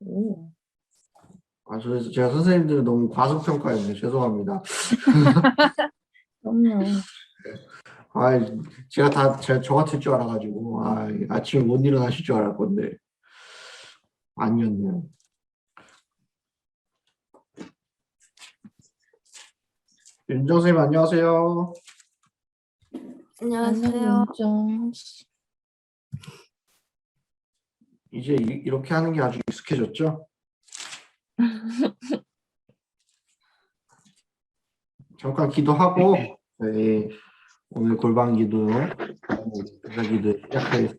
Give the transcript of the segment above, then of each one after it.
오. 아, 그래서 제가 선생님들 너무 과소평가했네. 죄송합니다. 그럼요. 아, 제가 다, 제가 저 같을 줄 알아가지고, 아, 아침에 못 일어나실 줄 알았 건데, 아니었네요. 윤정 선생님, 안녕하세요. 안녕하세요. 좀 이제 이- 이렇게 하는 게 아주 익숙해졌죠? 잠깐 기도하고, 저희 오늘 골방 기도, 부자 기도 시작하겠습니다.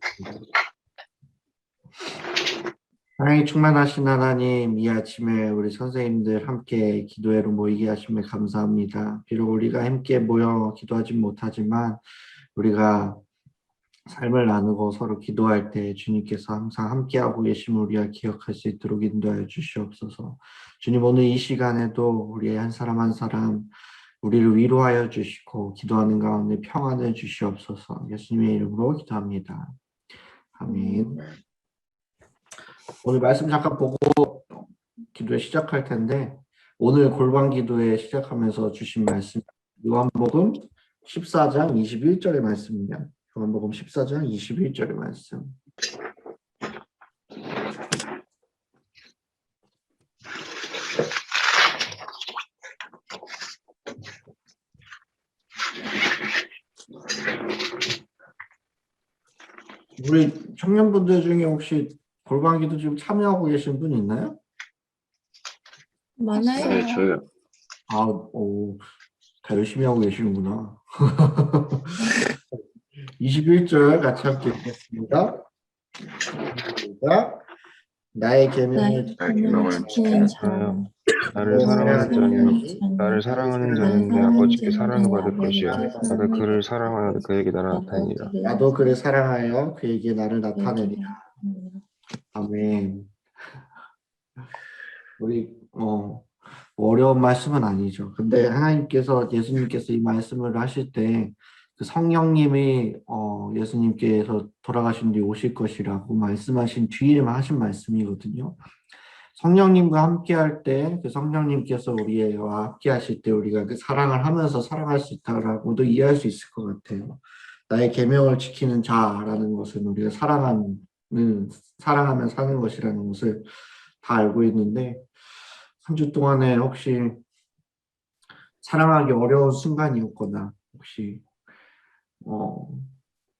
사랑이 충만하신 하나님, 이 아침에 우리 선생님들 함께 기도회로 모이게 하심에 감사합니다. 비록 우리가 함께 모여 기도하진 못하지만, 우리가 삶을 나누고 서로 기도할 때 주님께서 항상 함께하고 계심을 우리가 기억할 수 있도록 인도하여 주시옵소서. 주님 오늘 이 시간에도 우리의 한 사람 한 사람 우리를 위로하여 주시고 기도하는 가운데 평안을 주시옵소서. 예수님의 이름으로 기도합니다. 아멘. 오늘 말씀 잠깐 보고 기도에 시작할 텐데 오늘 골방 기도에 시작하면서 주신 말씀 요한복음 14장 21절의 말씀입니다. 요한복음 14장 21절의 말씀. 우리 청년분들 중에 혹시 골방기도 지금 참여하고 계신 분 있나요? 많아요. 네, 저요. 아, 오, 다 열심히 하고 계시는구나. 21절 같이 함께 읽겠습니다. 시작. 나의 계명을 지키는 자는 나를 사랑하는 자는 나를 사랑하는 자는 내 아버지께 사랑을 받을 것이야. 나도 그를 사랑하여 그에게 나를 나타내리라. 나도 그를 사랑하여 그에게 나를 나타내리라. 아멘. 우리 어 어려운 말씀은 아니죠. 근데 하나님께서 예수님께서 이 말씀을 하실 때그 성령님이 어 예수님께서 돌아가신 뒤 오실 것이라고 말씀하신 뒤에만 하신 말씀이거든요. 성령님과 함께 할 때 그 성령님께서 우리와 함께 하실 때 우리가 그 사랑을 하면서 살아갈 수 있다라고도 이해할 수 있을 것 같아요. 나의 계명을 지키는 자라는 것은 우리가 사랑하는 사랑하면 사는 것이라는 것을 다 알고 있는데 한 주 동안에 혹시 사랑하기 어려운 순간이었거나 혹시 어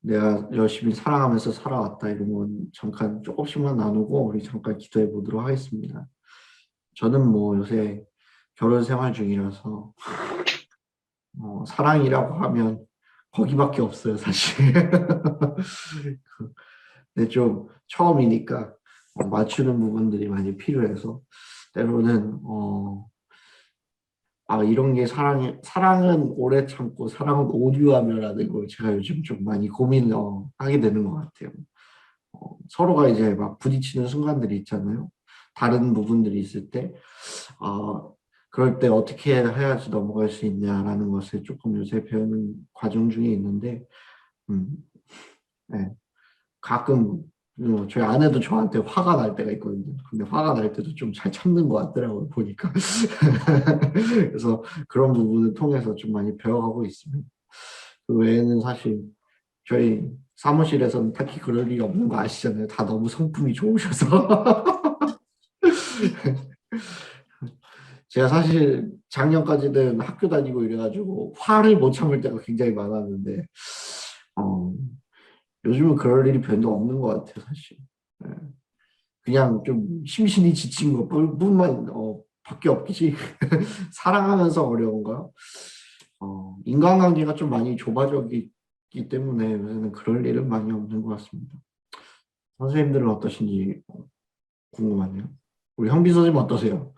내가 열심히 사랑하면서 살아왔다 이런 건 잠깐 조금씩만 나누고 우리 잠깐 기도해 보도록 하겠습니다. 저는 뭐 요새 결혼 생활 중이라서 어, 사랑이라고 하면 거기밖에 없어요 사실. 근데 좀 처음이니까 어, 맞추는 부분들이 많이 필요해서 때로는 어, 아 이런 게 사랑이 사랑은 오래 참고 사랑은 오류하며라는 걸 제가 요즘 좀 많이 고민을 어, 하게 되는 것 같아요. 어, 서로가 이제 막 부딪히는 순간들이 있잖아요. 다른 부분들이 있을 때, 아 그럴 때 어떻게 해야지 넘어갈 수 있냐라는 것을 조금 요새 배우는 과정 중에 있는데, 음, 네. 가끔 어, 저희 아내도 저한테 화가 날 때가 있거든요. 근데 화가 날 때도 좀 잘 참는 것 같더라고요, 보니까. 그래서 그런 부분을 통해서 좀 많이 배워가고 있습니다. 그 외에는 사실 저희 사무실에서는 딱히 그럴 일이 없는 거 아시잖아요. 다 너무 성품이 좋으셔서. 제가 사실 작년까지는 학교 다니고 이래가지고 화를 못 참을 때가 굉장히 많았는데, 어, 요즘은 그럴 일이 별로 없는 것 같아요, 사실. 예. 그냥 좀 심신이 지친 것 뿐만 어, 밖에 없지. 사랑하면서 어려운가? 어, 인간관계가 좀 많이 좁아졌기 때문에 요새는 그럴 일은 많이 없는 것 같습니다. 선생님들은 어떠신지 궁금하네요. 우리 형비 선생님 어떠세요?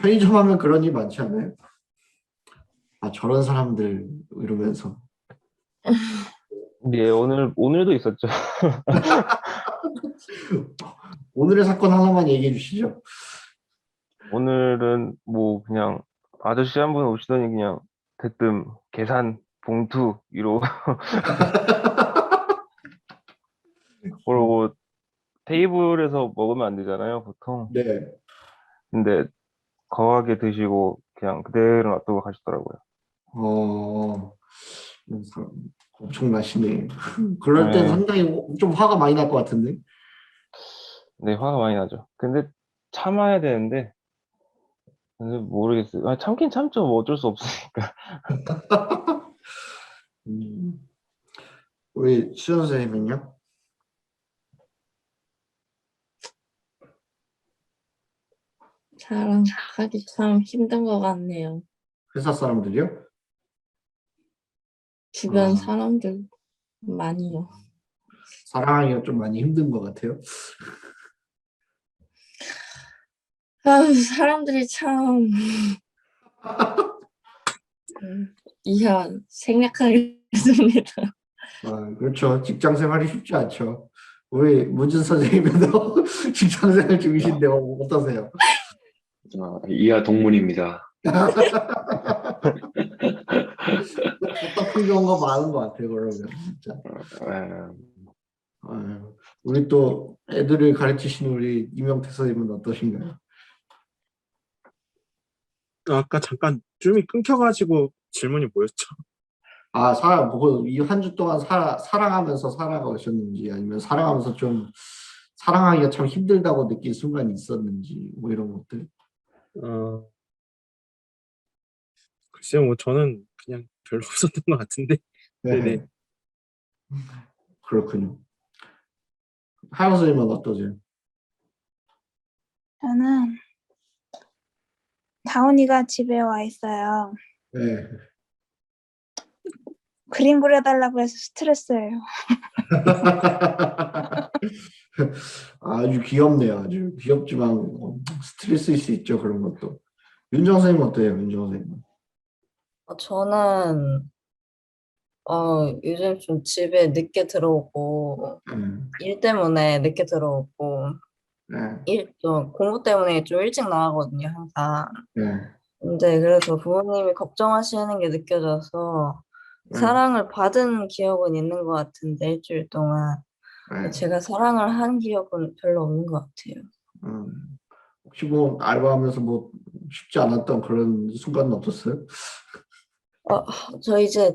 편의점 하면 그런 일 많지 않아요? 아, 저런 사람들 이러면서. 예, 오늘 오늘도 있었죠. 오늘의 사건 하나만 얘기해 주시죠. 오늘은 뭐 그냥 아저씨 한 분 오시더니 그냥 대뜸 계산 봉투 이러 그러고 테이블에서 먹으면 안 되잖아요, 보통. 네. 근데 거하게 드시고 그냥 그대로 놔두고 가시더라고요. 어, 엄청나시네. 그럴 땐 네. 상당히 좀 화가 많이 날 것 같은데. 네, 화가 많이 나죠. 근데 참아야 되는데, 근데 모르겠어요. 아, 참긴 참죠. 뭐 어쩔 수 없으니까. 음. 우리 수연 선생님은요? 사랑 하기 참 힘든 것 같네요. 회사 사람들이요? 주변 아. 사람들 많이요. 사랑하기가 좀 많이 힘든 것 같아요. 아유, 사람들이 참 음, 이하 생략하겠습니다. 아, 그렇죠. 직장 생활이 쉽지 않죠. 우리 문진 선생님도 직장 생활 중이신데 어, 어떠세요? 어, 이하 동문입니다. 답답한 경우가 많은 것 같아요. 그러면 진짜. 에, 아유, 우리 또 애들을 가르치시는 우리 이명태 선생님은 어떠신가요? 아까 잠깐 줌이 끊겨가지고 질문이 뭐였죠? 아, 사, 뭐이한 주 동안 사, 사랑하면서 살아가셨는지 아니면 사랑하면서 좀 사랑하기가 참 힘들다고 느낀 순간이 있었는지 뭐 이런 것들. 어, 글쎄요, 뭐 저는 그냥 별로 없었던 것 같은데. 네네. 그렇군요. 하영 선생님은 어떠세요? 저는 다운이가 집에 와 있어요. 네. 그림 그려달라고 해서 스트레스예요. 아주 귀엽네요. 아주 귀엽지만 어, 스트레스일 수 있죠. 그런 것도. 윤정 선생님 어때요? 윤정 선생님. 어, 저는 어, 요즘 좀 집에 늦게 들어오고 네. 일 때문에 늦게 들어오고 네. 일, 좀 공부 때문에 좀 일찍 나가거든요, 항상. 네. 근데 그래서 부모님이 걱정하시는 게 느껴져서 네. 사랑을 받은 기억은 있는 것 같은데 일주일 동안 네. 제가 사랑을 한 기억은 별로 없는 것 같아요. 음, 혹시 뭐 알바하면서 뭐 쉽지 않았던 그런 순간은 없었어요? 어, 저 이제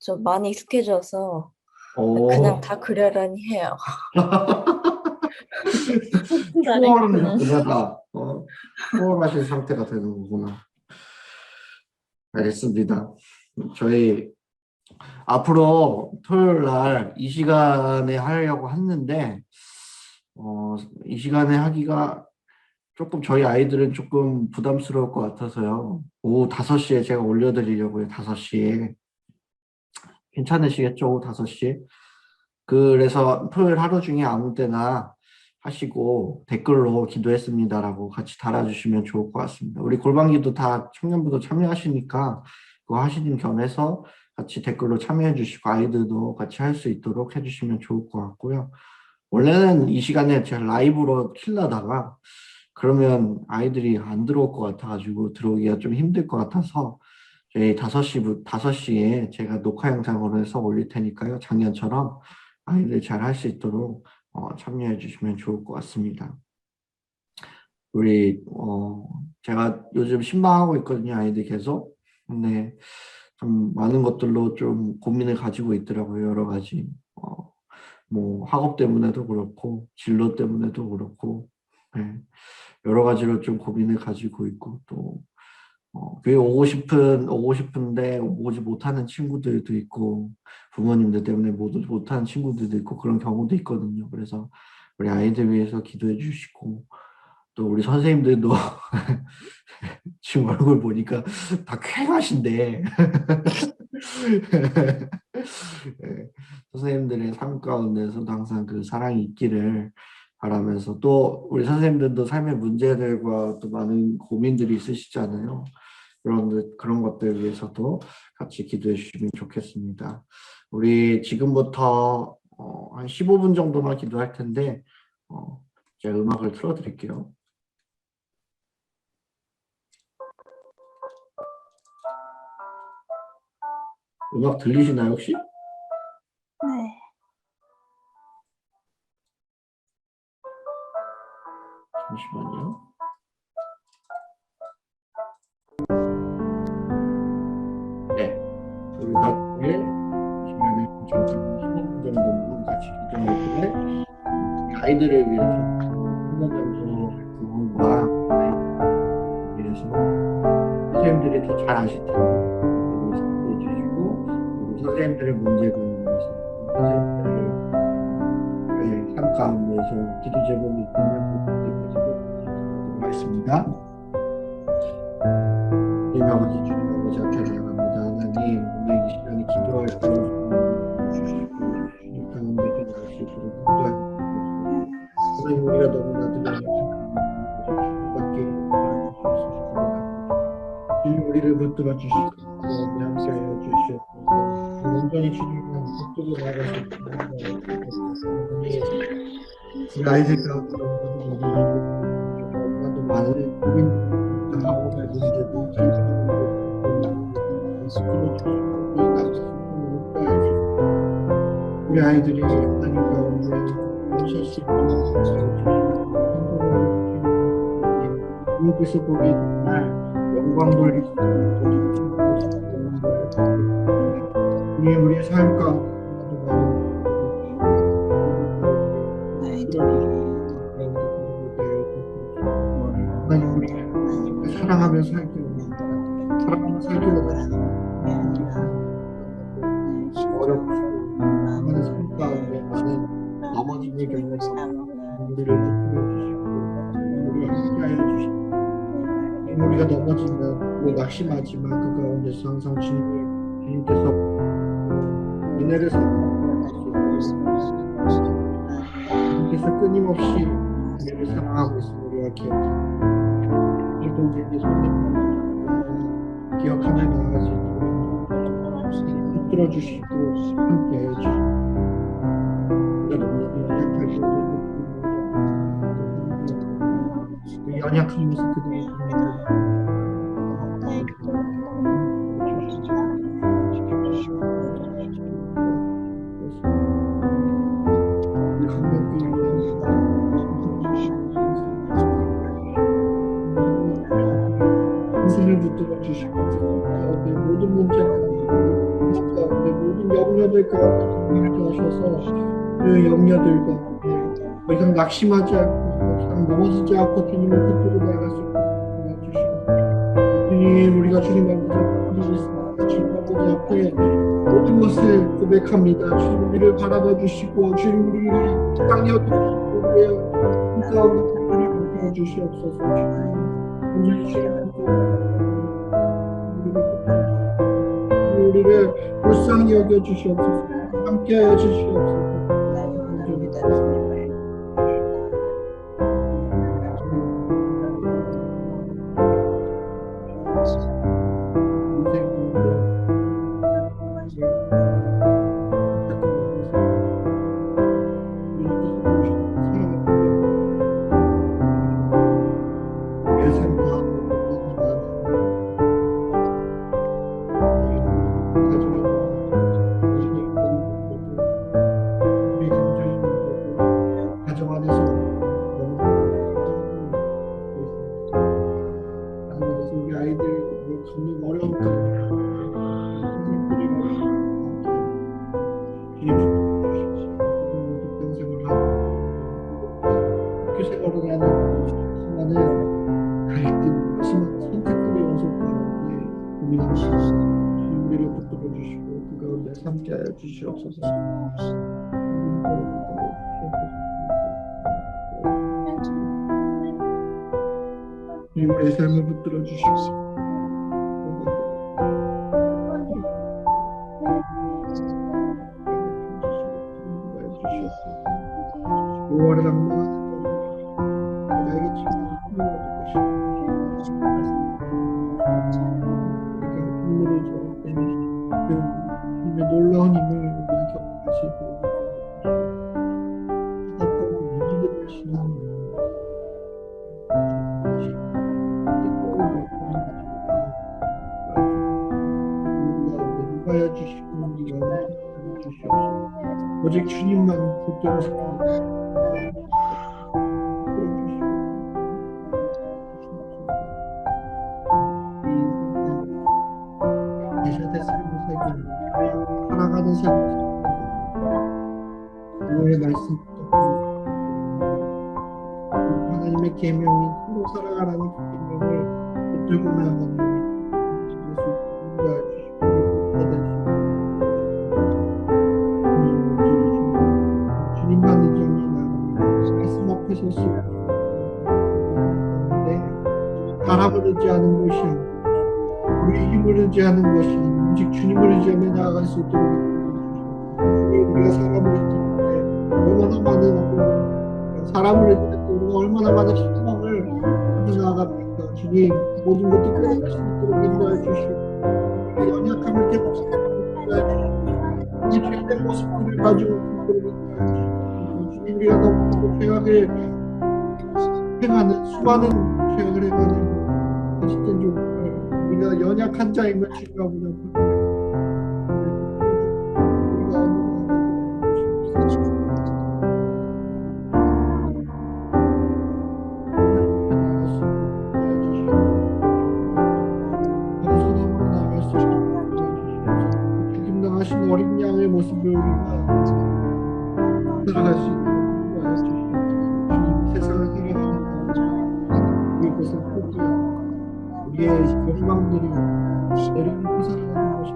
좀 많이 익숙해져서 오, 그냥 다 그려라니 해요. 초월은 그녀다. 어, 초월하신 상태가 되는 거구나. 알겠습니다. 저희 앞으로 토요일 날 이 시간에 하려고 했는데, 어, 이 시간에 하기가 조금 저희 아이들은 조금 부담스러울 것 같아서요. 오후 5시에 제가 올려드리려고요. 5시에. 괜찮으시겠죠? 오후 5시에. 그래서 토요일 하루 중에 아무 때나 하시고 댓글로 기도했습니다라고 같이 달아주시면 좋을 것 같습니다. 우리 골방기도 다 청년부도 참여하시니까 그거 하시는 겸해서 같이 댓글로 참여해 주시고 아이들도 같이 할 수 있도록 해주시면 좋을 것 같고요. 원래는 이 시간에 제가 라이브로 킬라다가 그러면 아이들이 안 들어올 것 같아가지고 들어오기가 좀 힘들 것 같아서 저희 5시, 5시에 제가 녹화 영상으로 해서 올릴 테니까요. 작년처럼 아이들 잘 할 수 있도록 어, 참여해 주시면 좋을 것 같습니다. 우리 어, 제가 요즘 신방하고 있거든요. 아이들 계속. 근데 좀 많은 것들로 좀 고민을 가지고 있더라고요. 여러 가지. 어, 뭐 학업 때문에도 그렇고 진로 때문에도 그렇고 네. 여러 가지로 좀 고민을 가지고 있고 또 어, 교회 오고 싶은 오고 싶은데 오지 못하는 친구들도 있고 부모님들 때문에 모두 못하는 친구들도 있고 그런 경우도 있거든요. 그래서 우리 아이들 위해서 기도해 주시고 또 우리 선생님들도 지금 얼굴 보니까 다 쾌하신데 네, 선생님들의 삶 가운데서도 항상 그 사랑이 있기를 바라면서 또 우리 선생님들도 삶의 문제들과 또 많은 고민들이 있으시잖아요. 것- 그런 것들 위해서도 같이 기도해 주시면 좋겠습니다. 우리 지금부터 어, 한 15분 정도만 기도할 텐데 어, 제가 음악을 틀어드릴게요. 음악 들리시나요 혹시? 잠시만요. 네, 우리가 내일 시간에 잠깐 15분 정도 같이 기도할 때 아이들을 위해서 정도 부모와 위해서 선생님들이 더 잘 아실 텐데 해주시고 그리고 선생님들의 위해서 선생님들의 네, 삶 가운데서 기도 그 문제까지 보도록 하겠습니다. 주님 아버지 주님 아버지 앞에 나아갑니다. 하나님 오늘 이 시간에 기도할 아이들이 하나님 가운데 오실 수 있도록 눈빛을 보게 정말 영광 있도록 우리 우리의 삶 가운데 살 우리가 넘어지면 뭐 낙심하지만 그 가운데서 항상 주님 주님께서 은혜를 주님께서 끊임없이 우리를 사랑하고 있음을 우리가 기억합니다. 그리고 우리에게 손을 기억하며 수 있도록 붙들어 주시고 함께 해 주시고 연약한 모습 그대로 인생을 붙들어 주시고 가운데 모든 문제가 가운데 모든 염려들 가운데 함께 하셔서 그 염려들과 더 이상 낙심하지 않고 더 이상 넘어지지 않고 주님을 붙들어 나갈 수 있도록 도와주시고 주님 우리가 주님 앞에 주님 앞에 모든 것을 고백합니다. 주님 우리를 바라봐 주시고 주님 우리를 땅에 주시고 우리의 이 가운데 주시옵소서. 주님 주님 우리를 불쌍히 여겨 주시옵소서. 함께 해 주시옵소서 주시고 그 가운데 함께 오직 주님만 붙들고 싶어. 예수한테 삶을 살고 살아가는 삶을 오늘의 말씀 하나님의 계명인 서로 사랑하라는 계명을 붙들고 나가는 의지할 때 우리가 얼마나 많은 가져 나아갑니까 주님 모든 것들 끌어갈 수 있도록 인도해 주시고 연약함을 깨닫고 인도해 주시고 이 죄된 모습들을 가지고 있도록 인도해 주시고 주님 우리가 너무 죄악을 행하는 수많은 죄악을 행하는 어쨌든 좀 우리가 연약한 자임을 주님과 보 우리의 열망들이 내려놓고 살아가는 것이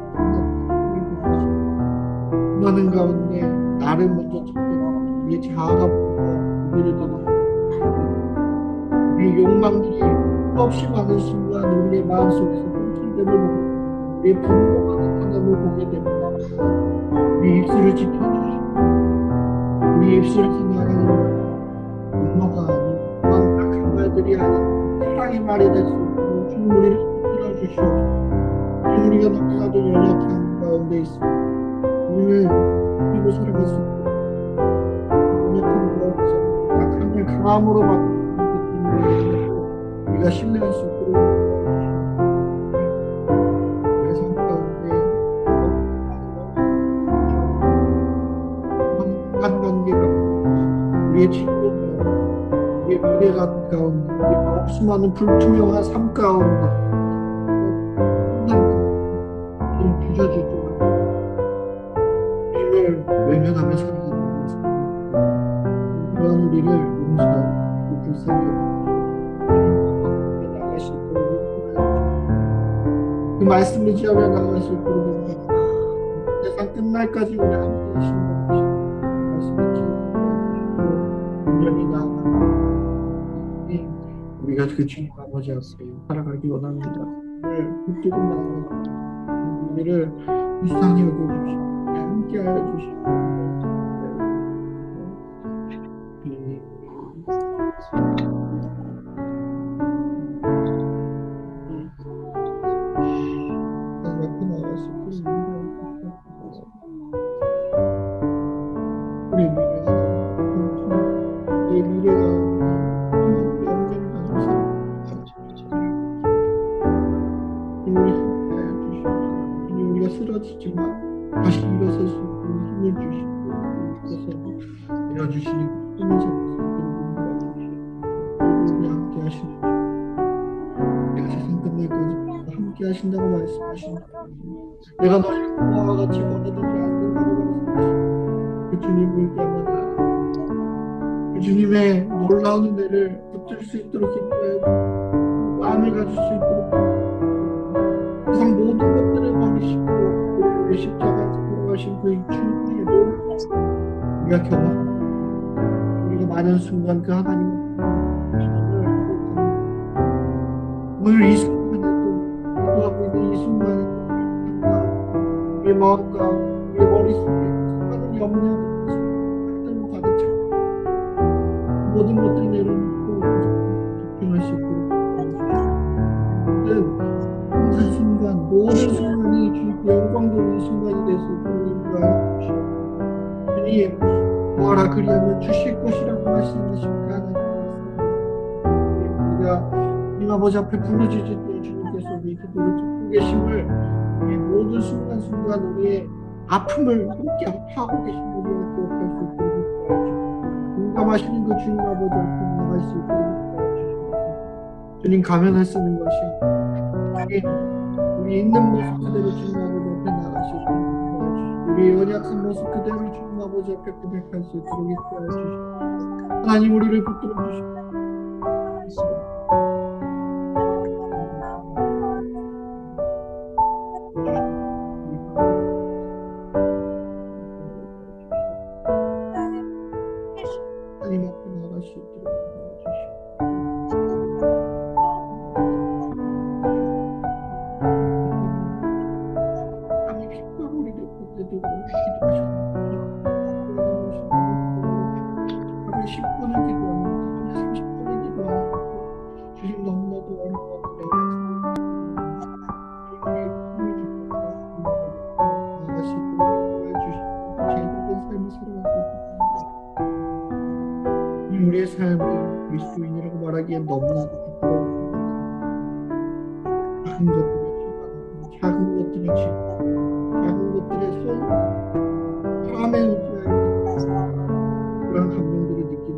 많은 가운데 나를 먼저 찾고 우리의 자아가 보고 우리를 떠나고 우리의 욕망들이 수없이 많은 순간 우리의 마음속에서 꿈틀됨을 보고 우리의 분노가 나타남을 보게 됩니다. 우리 입술을 지켜주시고 우리 입술에서 나가는 분노가 아닌 완악한 말들이 아닌 사랑의 말이 될수 있고 우리를 붙들어 주시옵소서 주님 우리가 너무나도 연약한 가운데 있습니다. 우리를 그리고 살아갈 수 있고 연약한 가운데서 약함을 강함으로 바꾸는 우리가 신뢰할 수 있도록 가운데 한관계가 우리의 친구가 우리의 미래가 가운데 수많은 불투명한 삶 가운데 좀 동안 주님을 외면하며 살아가는 것입니다. 그러한 우리를 용서하고 불쌍히 인도하여 그 말씀을 지하며 있도록 인도하여 세상 끝날까지 우리 그 주님 아버지 앞에 살아가기 원합니다. 오늘 붙들고 나아가는 우리를 불쌍히 여겨주시고 함께하여 주시고 내가 너희를 고아와 같이 버려두지 않는다고 말씀하신 그 주님을 의지하며 그 주님의 놀라운 은혜를 붙들 수 있도록 기도해 마음을 가질 수 있도록 세상 모든 것들을 버리시고 우리를 십자가에서 돌아가신 그 주님의 놀라운 우리가 경험 우리가 많은 순간 그 하나님의 주님을 오늘 이 순간 우리의 마음과 우리의 머릿속에 염려들, 생각들로 가득 차 모든 것들을 내려놓고 집중할 수 있도록 모든 순간 모든 순간이 주님께 영광 돌리는 순간이 인도하여 주시옵소서 주님 구하라 그리하면 주실 것이라고 말씀하신 그 하나님 말씀 우리가 주님 아버지 앞에 부르짖을 때 주님께서 우리 기도를 듣고 계심을 모든 순간순간 우리의 아픔을 함께 하고 계신 우리가 기억할 수 있도록 주시옵소서. 공감하시는 그 주님 아버지 앞에 나갈 수 있도록 주시옵소서. 주님 가면을 쓰는 것이 우리, 우리 있는 모습 그대로 주님 아버지 앞에 나가시 수 있도록 도와주시고 우리의 연약한 모습 그대로 주님 아버지 앞에 고백할 수 있도록 인도하여 주시고 하나님 우리를 붙들어 주시고 하나님 앞에 나 그런 감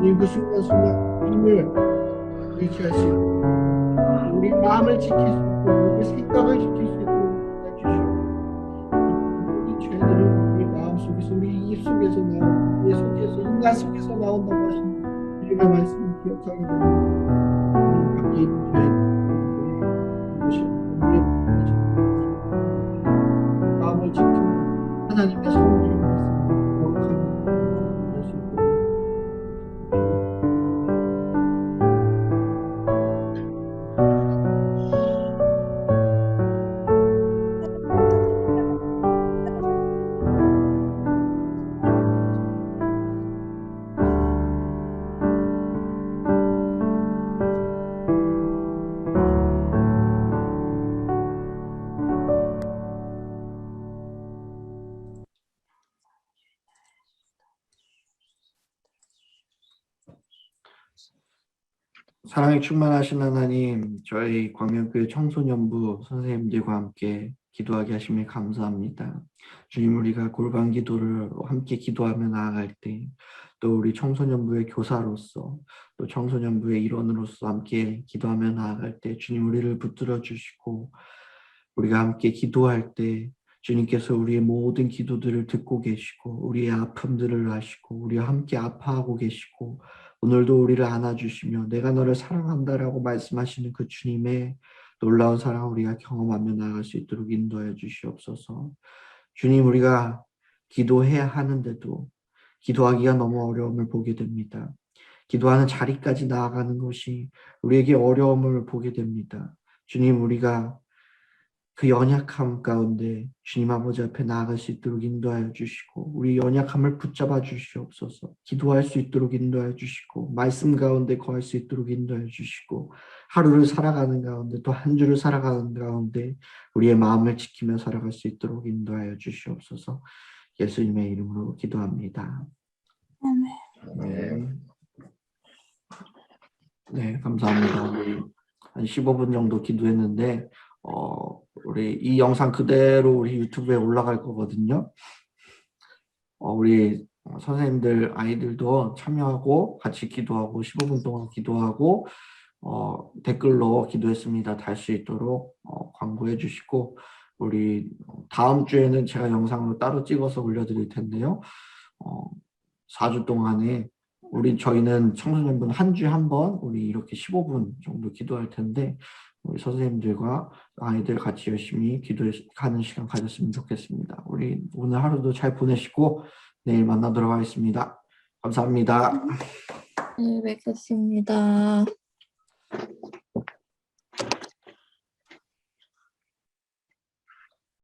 그 순간순간 주님을 의지할 수 있고 우리 마음을 지킬 수 있고 우리 생각을 지킬 수 있도록 해주시고 모든 죄들은 우리 마음 속에서 우리 입 속에서 나오고 우리 속에서 인간 속에서 나온다고 하신 주님의 말씀을 기억하게 되면 우리 밖에 있는 죄 마음을 지키는 하나님의 성령 사랑에 충만하신 하나님, 저희 광명교회 청소년부 선생님들과 함께 기도하게 하심에 감사합니다. 주님, 우리가 골반 기도를 함께 기도하며 나아갈 때, 또 우리 청소년부의 교사로서, 또 청소년부의 일원으로서 함께 기도하며 나아갈 때, 주님, 우리를 붙들어 주시고, 우리가 함께 기도할 때, 주님께서 우리의 모든 기도들을 듣고 계시고, 우리의 아픔들을 아시고, 우리와 함께 아파하고 계시고, 오늘도 우리를 안아주시며 내가 너를 사랑한다라고 말씀하시는 그 주님의 놀라운 사랑을 우리가 경험하며 나아갈 수 있도록 인도하여 주시옵소서. 주님 우리가 기도해야 하는데도 기도하기가 너무 어려움을 보게 됩니다. 기도하는 자리까지 나아가는 것이 우리에게 어려움을 보게 됩니다. 주님 우리가 그 연약함 가운데 주님 아버지 앞에 나아갈 수 있도록 인도하여 주시고 우리 연약함을 붙잡아 주시옵소서 기도할 수 있도록 인도하여 주시고 말씀 가운데 거할 수 있도록 인도하여 주시고 하루를 살아가는 가운데 또 한 주를 살아가는 가운데 우리의 마음을 지키며 살아갈 수 있도록 인도하여 주시옵소서 예수님의 이름으로 기도합니다. 아멘. 네, 감사합니다. 한 15분 정도 기도했는데 어, 우리 이 영상 그대로 우리 유튜브에 올라갈 거거든요. 어, 우리 선생님들 아이들도 참여하고 같이 기도하고 15분 동안 기도하고 어, 댓글로 기도했습니다. 달 수 있도록 어, 광고해 주시고 우리 다음 주에는 제가 영상으로 따로 찍어서 올려드릴 텐데요. 어, 4주 동안에 우리 저희는 청소년분 한 주에 한 번 우리 이렇게 15분 정도 기도할 텐데 우리 선생님들과 아이들 같이 열심히 기도하는 시간 가졌으면 좋겠습니다. 우리 오늘 하루도 잘 보내시고 내일 만나도록 하겠습니다. 감사합니다. 네, 뵙겠습니다.